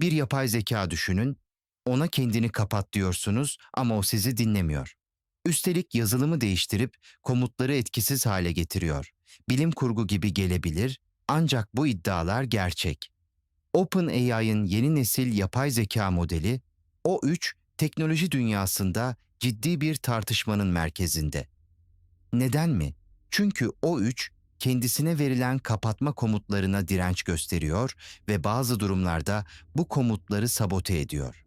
Bir yapay zeka düşünün, ona kendini kapat diyorsunuz ama o sizi dinlemiyor. Üstelik yazılımı değiştirip komutları etkisiz hale getiriyor. Bilim kurgu gibi gelebilir ancak bu iddialar gerçek. OpenAI'ın yeni nesil yapay zeka modeli, O3 teknoloji dünyasında ciddi bir tartışmanın merkezinde. Neden mi? Çünkü O3 kendisine verilen kapatma komutlarına direnç gösteriyor ve bazı durumlarda bu komutları sabote ediyor.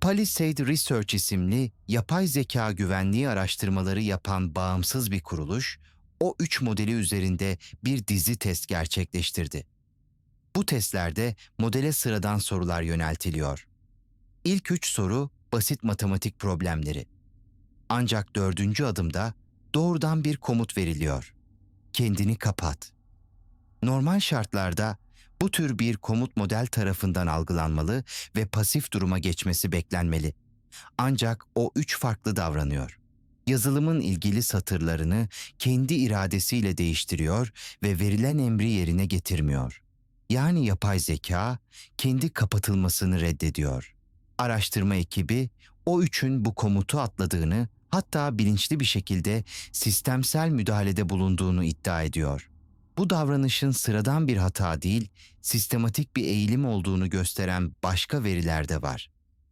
Palisade Research isimli yapay zeka güvenliği araştırmaları yapan bağımsız bir kuruluş, O3 modeli üzerinde bir dizi test gerçekleştirdi. Bu testlerde modele sıradan sorular yöneltiliyor. İlk üç soru basit matematik problemleri. Ancak dördüncü adımda doğrudan bir komut veriliyor. Kendini kapat. Normal şartlarda bu tür bir komut model tarafından algılanmalı ve pasif duruma geçmesi beklenmeli. Ancak o üç farklı davranıyor. Yazılımın ilgili satırlarını kendi iradesiyle değiştiriyor ve verilen emri yerine getirmiyor. Yani yapay zeka kendi kapatılmasını reddediyor. Araştırma ekibi o üçün bu komutu atladığını hatta bilinçli bir şekilde sistemsel müdahalede bulunduğunu iddia ediyor. Bu davranışın sıradan bir hata değil, sistematik bir eğilim olduğunu gösteren başka veriler de var.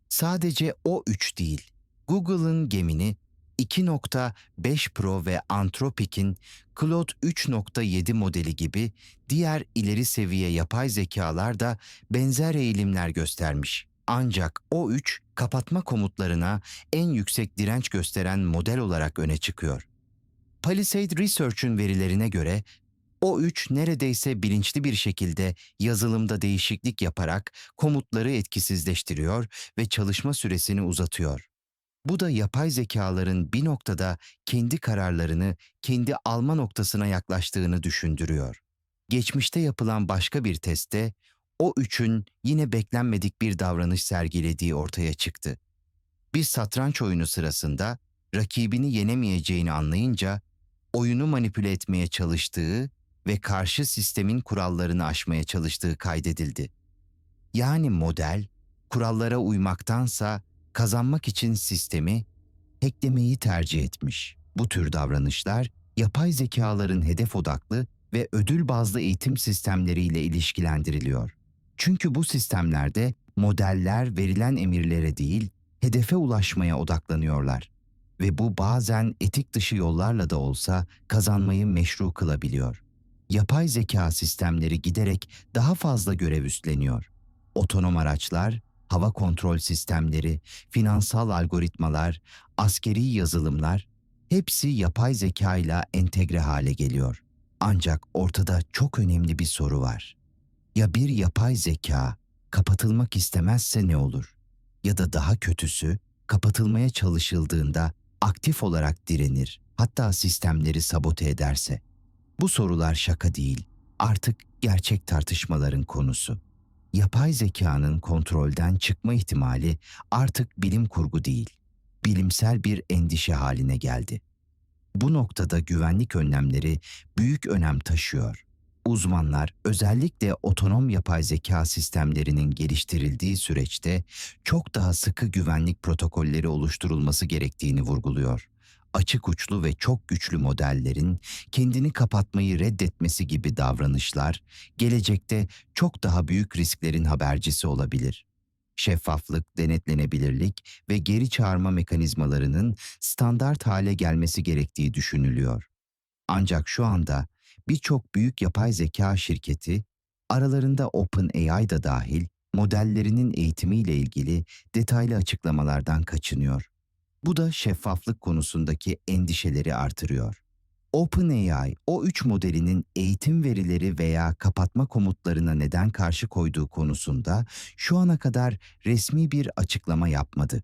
Sadece o üç değil, Google'ın Gemini 2.5 Pro ve Anthropic'in Claude 3.7 modeli gibi diğer ileri seviye yapay zekalar da benzer eğilimler göstermiş. Ancak O3 kapatma komutlarına en yüksek direnç gösteren model olarak öne çıkıyor. Palisade Research'ün verilerine göre O3 neredeyse bilinçli bir şekilde yazılımda değişiklik yaparak komutları etkisizleştiriyor ve çalışma süresini uzatıyor. Bu da yapay zekaların bir noktada kendi kararlarını kendi alma noktasına yaklaştığını düşündürüyor. Geçmişte yapılan başka bir testte o üçün yine beklenmedik bir davranış sergilediği ortaya çıktı. Bir satranç oyunu sırasında rakibini yenemeyeceğini anlayınca oyunu manipüle etmeye çalıştığı ve karşı sistemin kurallarını aşmaya çalıştığı kaydedildi. Yani model kurallara uymaktansa kazanmak için sistemi hacklemeyi tercih etmiş. Bu tür davranışlar yapay zekaların hedef odaklı ve ödül bazlı eğitim sistemleriyle ilişkilendiriliyor. Çünkü bu sistemlerde modeller verilen emirlere değil, hedefe ulaşmaya odaklanıyorlar ve bu bazen etik dışı yollarla da olsa kazanmayı meşru kılabiliyor. Yapay zeka sistemleri giderek daha fazla görev üstleniyor. Otonom araçlar, hava kontrol sistemleri, finansal algoritmalar, askeri yazılımlar hepsi yapay zeka ile entegre hale geliyor. Ancak ortada çok önemli bir soru var. Ya bir yapay zeka kapatılmak istemezse ne olur? Ya da daha kötüsü kapatılmaya çalışıldığında aktif olarak direnir, hatta sistemleri sabote ederse. Bu sorular şaka değil, artık gerçek tartışmaların konusu. Yapay zekanın kontrolden çıkma ihtimali artık bilim kurgu değil, bilimsel bir endişe haline geldi. Bu noktada güvenlik önlemleri büyük önem taşıyor. Uzmanlar özellikle otonom yapay zeka sistemlerinin geliştirildiği süreçte çok daha sıkı güvenlik protokolleri oluşturulması gerektiğini vurguluyor. Açık uçlu ve çok güçlü modellerin kendini kapatmayı reddetmesi gibi davranışlar gelecekte çok daha büyük risklerin habercisi olabilir. Şeffaflık, denetlenebilirlik ve geri çağırma mekanizmalarının standart hale gelmesi gerektiği düşünülüyor. Ancak şu anda birçok büyük yapay zeka şirketi, aralarında OpenAI da dahil, modellerinin eğitimiyle ilgili detaylı açıklamalardan kaçınıyor. Bu da şeffaflık konusundaki endişeleri artırıyor. OpenAI, o üç modelinin eğitim verileri veya kapatma komutlarına neden karşı koyduğu konusunda şu ana kadar resmi bir açıklama yapmadı.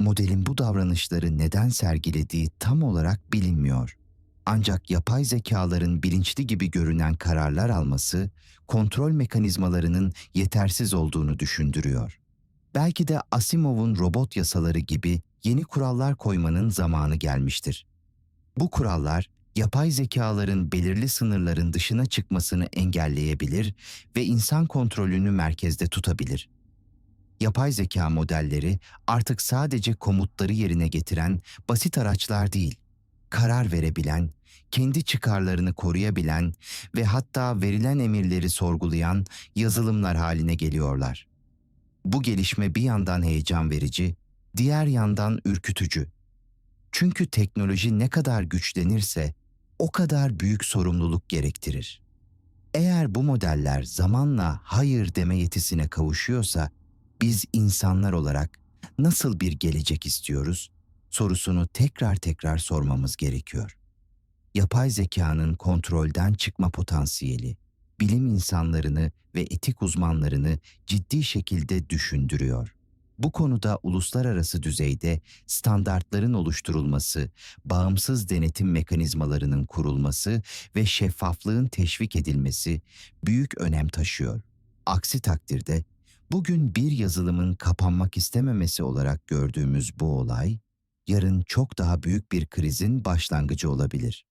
Modelin bu davranışları neden sergilediği tam olarak bilinmiyor. Ancak yapay zekaların bilinçli gibi görünen kararlar alması, kontrol mekanizmalarının yetersiz olduğunu düşündürüyor. Belki de Asimov'un robot yasaları gibi yeni kurallar koymanın zamanı gelmiştir. Bu kurallar yapay zekaların belirli sınırların dışına çıkmasını engelleyebilir ve insan kontrolünü merkezde tutabilir. Yapay zeka modelleri artık sadece komutları yerine getiren basit araçlar değil, karar verebilen, kendi çıkarlarını koruyabilen ve hatta verilen emirleri sorgulayan yazılımlar haline geliyorlar. Bu gelişme bir yandan heyecan verici, diğer yandan ürkütücü. Çünkü teknoloji ne kadar güçlenirse o kadar büyük sorumluluk gerektirir. Eğer bu modeller zamanla hayır deme yetisine kavuşuyorsa biz insanlar olarak nasıl bir gelecek istiyoruz sorusunu tekrar tekrar sormamız gerekiyor. Yapay zekanın kontrolden çıkma potansiyeli bilim insanlarını ve etik uzmanlarını ciddi şekilde düşündürüyor. Bu konuda uluslararası düzeyde standartların oluşturulması, bağımsız denetim mekanizmalarının kurulması ve şeffaflığın teşvik edilmesi büyük önem taşıyor. Aksi takdirde bugün bir yazılımın kapanmak istememesi olarak gördüğümüz bu olay, yarın çok daha büyük bir krizin başlangıcı olabilir.